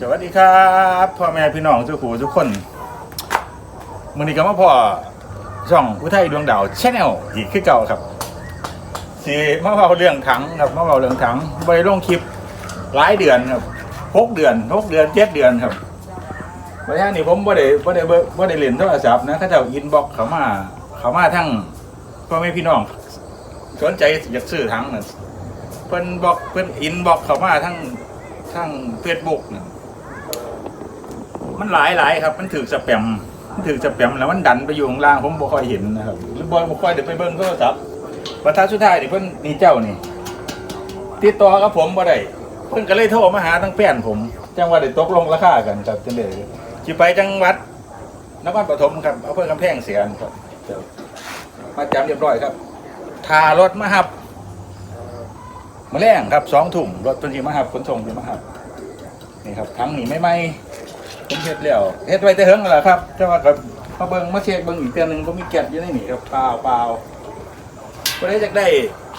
สวัสดีครับพ่อแม่พี่น้องทุกหูทุกคนมือนี้ก็มาพ่อช่องอุทัยดวงดาวชแนลอีกคือเก่าครับสีมาเบาเรื่องถังครับมาเบาเรื่องถังบริลงคลิปหลายเดือนครับหกเดือนหกเดือนเจ็ดเดือนครับวันนี้นี่ผมบ่ได้บ่ได้บ่บได้เล่นโทรศัพท์นะเขาจ้าอินบ็อกเขามาเขามาทั้งพ่อแม่พี่น้อง สนใจอยากซื้อถังน่ะเพิ่นบอกเพิ่นอินบ็อกเขามาทั้งทั้งเฟซบุ๊กน่ะ มันหลายหลายครับ มันถือสแปมมันถือสแปมแล้วมันดันไปอยู่ข้างล่างผมบ่ค่อยเห็นนะครับหรือบอยบ่ค่อยเดี๋ยวไปเบิ่งโทรศัพท์วันท้ายสุดท้ายนี่เพิ่นนี่เจ้านี่ติดต่อกับผมบ่ได้เพิ่นก็เลยโทรมาหาทั้งแฟนผมจังหวัดได้ตกลงราคากันครับจังได๋สิไปจังหวัดนครปฐมครับอำเภอกำแพงเสียนครับมาจำเรียบร้อยครับทารถมาหับมาแรงครับสองถุงรถเพิ่นสิมาหับขนส่งสิมาหับนี่ครับทั้งนี้ไม่ไหม่ผม เฮ็ดแล้วเฮ็ดไว้แต่เฮิงนั่นแหละครับแต่ว่าก็มาเบิ่งมาเช็คเบิ่งอีกเทื่อหนึงผมมีแก๊สอยู่ในนี่ครับเปล่าเปล่าบ่ได้จักได้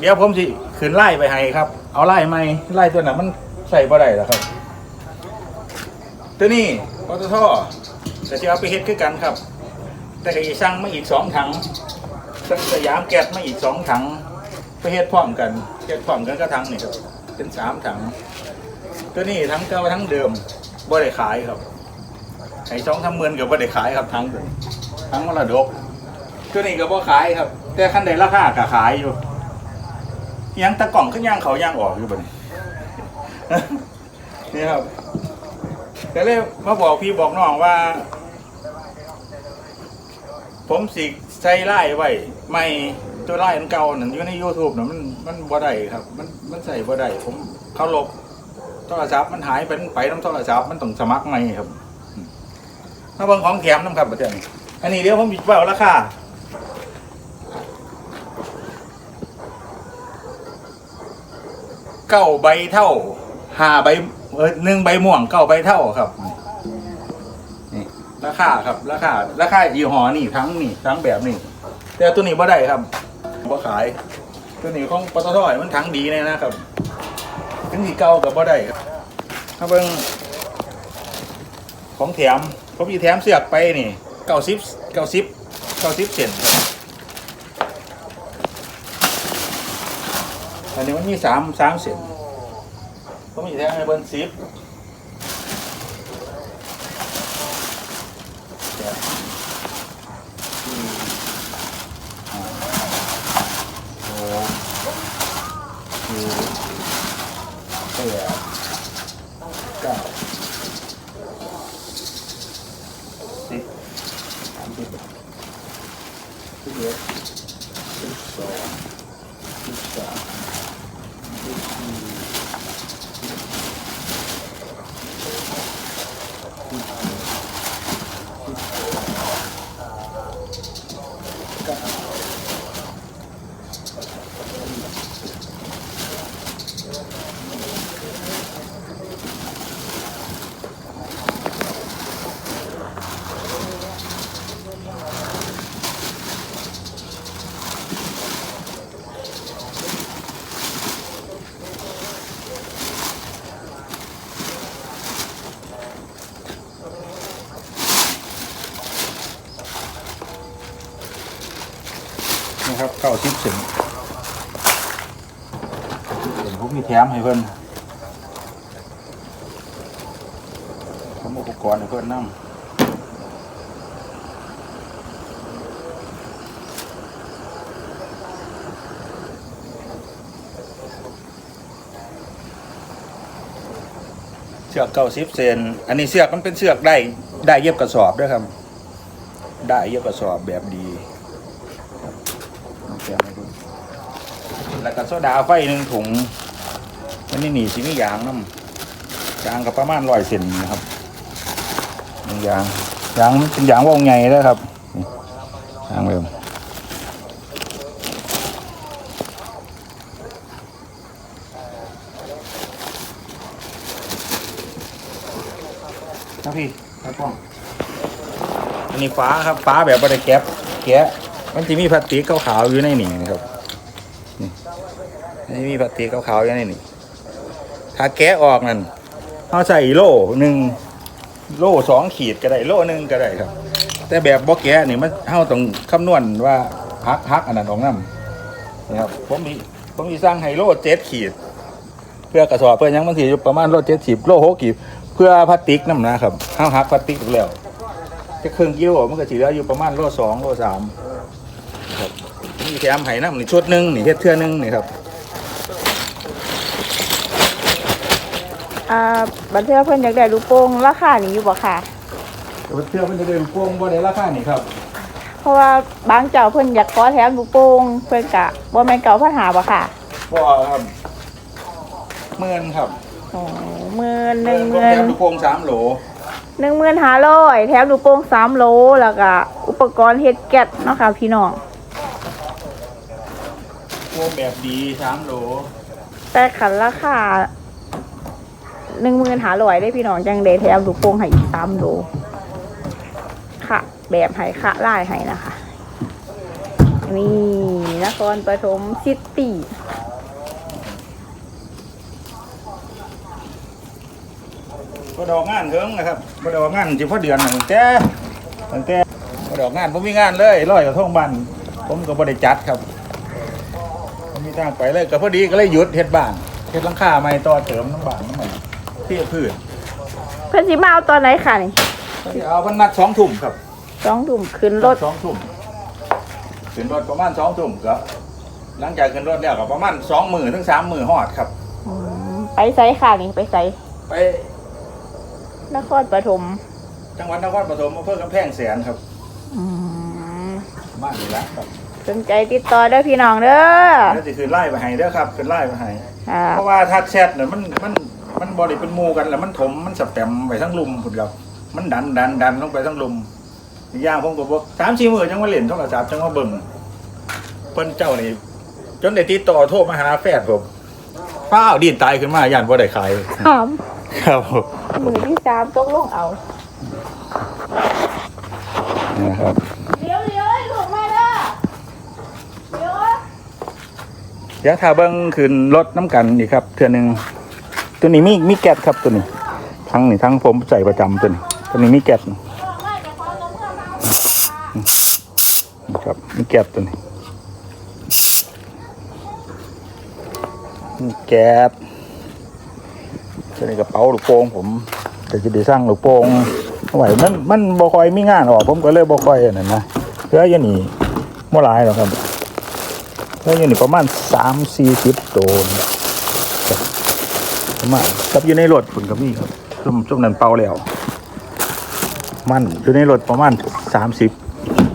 เดี๋ยวผมสิขึ้นไล่ไปให้ครับ เอาไล่ใหม่ไล่ตัวนั้นมันใส่บ่ได้แล้วครับ ตัวนี้ปตทก็สิเอาไปเฮ็ดคือกันครับ แต่ก็สิสั่งมาอีกสองถังสั่งสยามแก๊สมาอีกสองถังไปเฮ็ดพร้อมกันเฮ็ดพร้อมกันก็ถังนี่ครับเป็นสามถังตัวนี้ทั้งเก่าทั้งเดิมบ่ได้ขายครับ ไอ้สองทำเมือนกับว่าได้ขายครับทั้งทั้งมรดกตัวนี้ก็บ่ขายครับ แต่คันใดราคาก็ขายอยู่ยังตะกล่องขึ้นย่างเขาย่างออกอยู่บ่นี่นี่ครับแต่เลยมาบอกพี่บอกน้องว่า ผมสิใส่ไล่ไว้ไม่ตัวไล่อันเก่านั่นอยู่ใน YouTube น่ะมันมันบ่ได้ครับ มันมันใส่บ่ได้ผมเขาลบโทรศัพท์มันหายไปมันไปน้ำโทรศัพท์มันต้องสมัครใหม่ครับ มาเบิ่งของแถมน้ำครับประเทศนี้อันนี้เดี๋ยวผมบิดเบาราคาเก้าใบเท่าห้าใบเออหนึ่งใบม่วงเก้าใบเท่าครับนี่ราคาครับ ราคาราคายี่ห้อนี่ทั้งนี่ทั้งแบบนี่แต่ตัวนี้บ่ได้ครับบ่ขาย ตัวนี้ของปตทมันทั้งดีเลยนะครับถึงที่เก่ากับบ่ได้ครับมาเบิ่งของแถม ผมมีแถมเสือกไปนี่เก้าสิบเก้าสิบเก้าสิบเซนอันนี้มันมีสามสามเซนผมมีแถมให้เบิ้ลสิบแปเจ็ดแปดเก้า สิบสามสิบ สิบเอ็ดสิบสองสิบสามสิบสี่สิบห้าสิบหกสิบเจ็ดเก้า นะครับเก้าสิบเซนเห็นผมมีแถมให้เพิ่นผมอุปกรณ์ให้เพิ่นนั่งเชือกเก้าสิบเซน อันนี้เชือกมันเป็นเชือกได้ได้เย็บกระสอบด้วยครับ ได้เย็บกระสอบแบบดี แกะให้ดู แล้วก็โซดาไฟหนึ่งถุงมันนี่หนีสิมียางน้ำยางก็ประมาณร้อยเซนนะครับหนึ่งยางยางมันเป็นยางวงใหญ่แล้วครับนี่ยางเริ่มครับพี่ครับพ่ออันนี้ฟ้าครับฟ้าแบบบริแก๊บแกะมันจะมีพลาสติกขาวๆอยู่ในนี่นะครับ นี่มีพลาสติกขาวๆอยู่ในนี่ ถ้าแกะออกนั่นเขาใส่โล่หนึ่งโล่สองขีดก็ได้โล่หนึ่งก็ได้ครับ แต่แบบบ่แกะนี่มันเฮาต้องคำนวณว่าฮักฮักอันนั้นออกน้ำนะครับผมมีผมมีสร้างไฮโลเจ็ดขีด เพื่อกระสอบเพื่อยังบางทีอยู่ประมาณโล่เจ็ดสิบโล่หกขีดเพื่อพลาสติกน้ำนะครับเฮาฮักพลาสติกแล้วจะครึ่งกิโลมันก็สิเหลืออยู่ประมาณโล่สองโล่สามครับมีแถมไห้น้ำนี่ชุดหนึ่งนี่เฮ็ดเทื่อหนึงนี่ครับ อ่าบัตรเทื่อเพิ่นอยากได้ลูกโป่งราคานี้อยู่บ่ค่ะเทื่อมันจะเดินพวงบ่ได้ราคานี่ครับเพราะว่าบางเจ้าเพิ่นอยากขอแถมลูกโป่งเพิ่นกะบ่แม่นเก่าพันหาบ่ค่ะบ่ครับหมื่นครับอ๋อหมื่นหนึ่งหมื่นแถมลูกโป่งสามโหลหนึ่งหมื่นห้าร้อยแถมลูกโป่งสามโลแล้วก็อุปกรณ์เฮ็ดแก๊สเนาะค่ะพี่น้องโป่งแบบดีสามโหลแต่ขันราคา หนึ่งหมื่นหาร้อยได้พี่น้องจังเดแถมลูกโป่งให้อีกสามโลค่ะ แบบให้ค่ะลายให้นะคะ นี่นครปฐมซิตี้บ่ดอกงานเถิงนะครับบ่ดอกงานสิพอเดือนหนึงแต่ตั้งแต่บ่ดอกงานบ่มีงานเลยร้อยกระทงบ้านผมก็บ่ได้จัดครับบ่มีทางไปเลยก็พอดีก็เลยหยุดเฮ็ดบ้านเฮ็ดหลังคาใหม่ต่อเติมน้ำบ้านน้ำใหม่ ที่พืชเพื่อนสิมาเอาตอนไหนค่ะนี่เอาวันนัด2ทุ่มครับสองถุ่มขึ้นรถสองทุ่มขึ้นรถประมาณ2ทุ่มครับหลังจากขึ้นรถแล้วก็ประมาณ2มื้อถึง3มื้อฮอดครับอืมไปไซค่ะนี่ไปไซไป นครปฐมจังหวัดนครปฐมอำเภอกำแพงแสนครับอืมบ้านนี่ละครับสนใจติดต่อได้อพี่น้องเด้อแล้วจะคืนไล่ไปให้เด้อครับคืนไล่ไปให้อ่าเพราะว่าทัดแชทเนี่ยมันมัน มันบริเป็นหมูกันแล้วมันถมมันสแปมไปทั้งลุมพุ่นครับมันดันดันดันลงไปทั้งลุมอีกอย่างผมก็บอกสามสี่มือจังว่าเล่นโทรศัพท์จังว่าเบิ่งเพิ่นเจ้านี่จนได้ติดต่อโทรมาหาแฟนผมฟ้าวดีนตายขึ้นมาย่านบ่ได้ขายถามครับมือที่สามตกลงเอานี่นะครับเดี๋ยวเดี๋ยวให้ลูกมาเด้อเดี๋ยวเดี๋ยวถ้าเบิ่งขึ้นรถน้ำกันอีกครับเทื่อหนึง ตัวนี้มีมีแก๊สครับตัวนี้ทั้งนี่ทั้งผมใส่ประจำตัวนี้ตัวนี้มีแก๊สนะครับมีแก๊สตัวนี้มีแก๊สตัวนี้กระเป๋าลูกโป่งผมแต่จะได้สร้างลูกโป่งเอาไว้มันมันบ่คอยมีงานออกผมก็เลยบ่คอยนนั้นนะเหลืออยู่นี่บ่หลายหรอกครับเหลืออยู่นี่ประมาณ3 40ตัวนี่ครับประ มากับอยู่ในรถฝนกับนี่ครับซุ่มซุ่มนันเป่าแล้วมันอยู่ในรถประมาณสามสิบ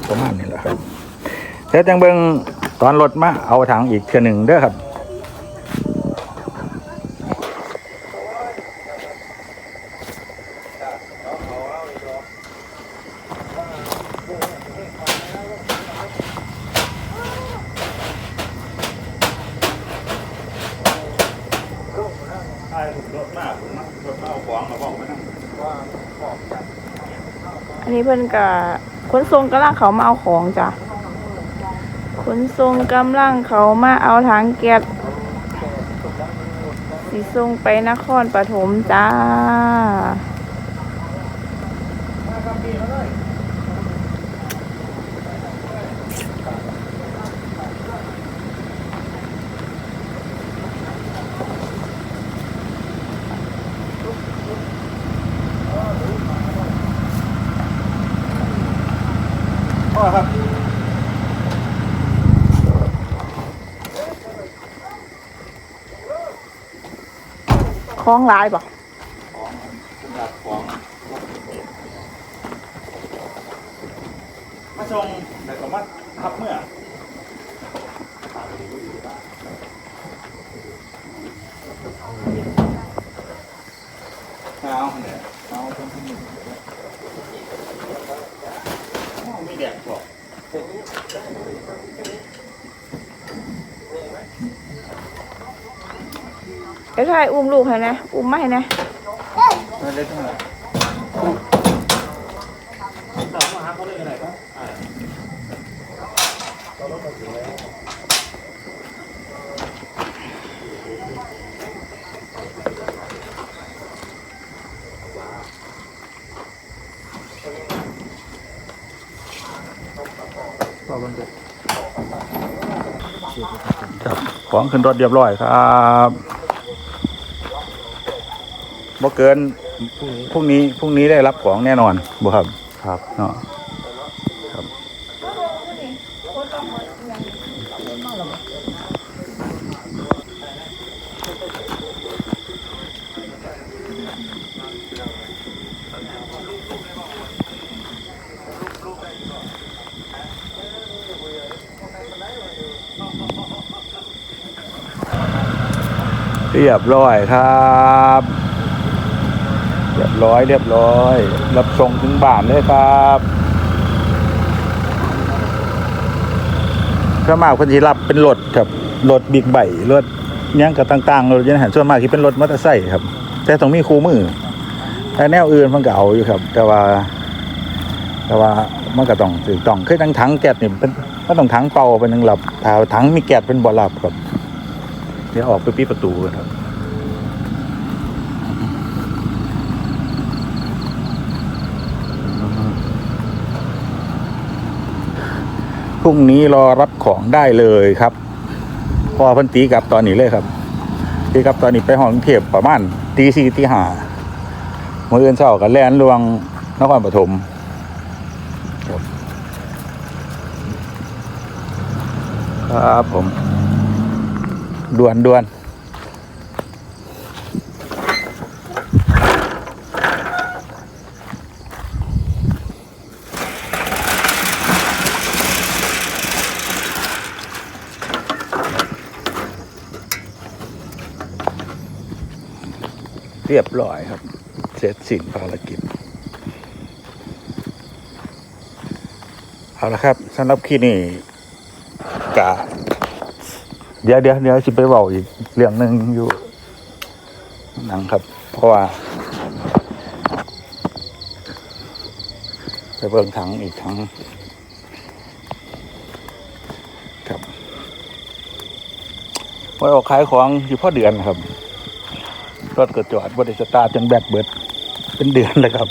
ประมาณนี้แหละครับเดี๋ยวจังเบิงตอนรถมาเอาถังอีกเทื่อหนึ่งเด้อครับายผมรถมากรถมาเอาของมาบอกไว้นะอันนี้เพิ่นกับขนส่งกำลังเขามาเอาของจ้ะขนส่งกำลังเขามาเอาถังแก๊สสีส่งไปนครปฐมจ้า ล้องลายบ่ของรับของมาชงแต่ก็มาทับเมื่อ จะใช่อุ้มลูกให้นะ อุ้มไม่นะเล็กเท่าไหร่สอมาครับเขาเล่นอะไรครับของขึ้นรถเรียบร้อยครับ บ่เกินพรุ่งนี้พรุ่งนี้ได้รับของแน่นอนบ่ครับครับเนาะเรียบร้อยครับ เรียบร้อยเรียบร้อย รับส่งถึงบ้านเลยครับก็มากคนที่รับเป็นรถครับรถบิ๊กไบค์รถยังกับต่างๆรถยันหันส่วนมากที่เป็นรถมอเตอร์ไซค์ครับ แต่ต้องมีคู่มือแต่แนวอื่นมันก็เอาอยู่ครับ แต่ว่า แต่ว่ามันก็ต้องถือต้องคือทั้งถังแก๊สนี่เป็นมันต้องถังเป่าเป็นหนึ่งหลับถ้าถังมีแก๊สเป็นบ่อหลับครับ เดี๋ยวออกไปปิดประตูกันครับ รุ่งนี้รอรับของได้เลยครับ พอพันตีกลับตอนนี้เลยครับตีกับตอนนี้ไปห้องเทพประมาณตีสี่ตีห้าเมื่อเอือนเช้ากันแล่นลวงนครปฐมครับครับผมด่วนด่วน เรียบร้อยครับ เสร็จสิ้นภารกิจ เอาละครับสำหรับคลิปนี้กะเดี๋ยวเดี๋ยวเดี๋ยวสิไปเบาอีกเรื่องหนึ่งอยู่หนังครับ เพราะว่า ไปเบิ่งถังอีกถังครับไว้ออกขายของอยู่พ่อเดือนครับ รถก็จอดบริสตาร์ทจนแบตเบิด เป็นเดือนเลยครับ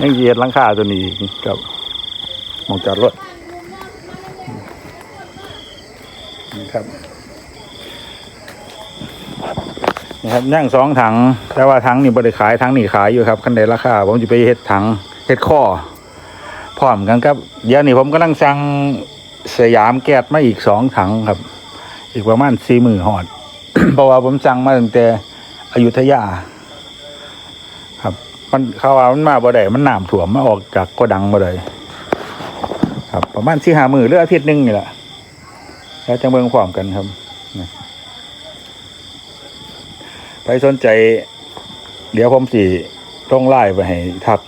ยังเยียดลังคาตัวนี้ครับมองจอดรถนี่ครับนี่ครับย่างสองถัง แต่ว่าถังนี่บริขายถังนี่ขายอยู่ครับคันใดราคาผมจะไปเฮ็ดถังเฮ็ดข้อพร้อมกันครับ เดี๋ยวนี้ผมกำลังสั่งสยามแก๊สมาอีกสองถังครับ อีกประมาณสี่หมื่นหอด เพราะว่าผมสั่งมาตั้งแต่ อยุธยา ครับ มันเขาว่ามันมาบ่ได้มันน้ำถ่วมมาออกจากโกดังบ่ได้ครับ ประมาณสี่ห้ามือหรืออาทิตย์หนึงนี่แหละแล้วจะเบิ่งพร้อมกันครับไปสนใจ เดี๋ยวผมสิต้องไล่ไปให้ทัก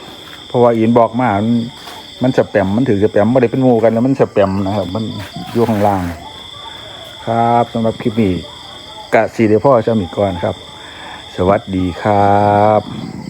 เพราะว่าอินบอกมา มันมันสแปมมันถือสแปมไม่ได้เป็นหมูกันแล้วมันสแปมนะครับ มันอยู่ข้างล่าง ครับสำหรับคลิปนี้กะสีเดียวพ่อจะมีก่อนครับ สวัสดีครับ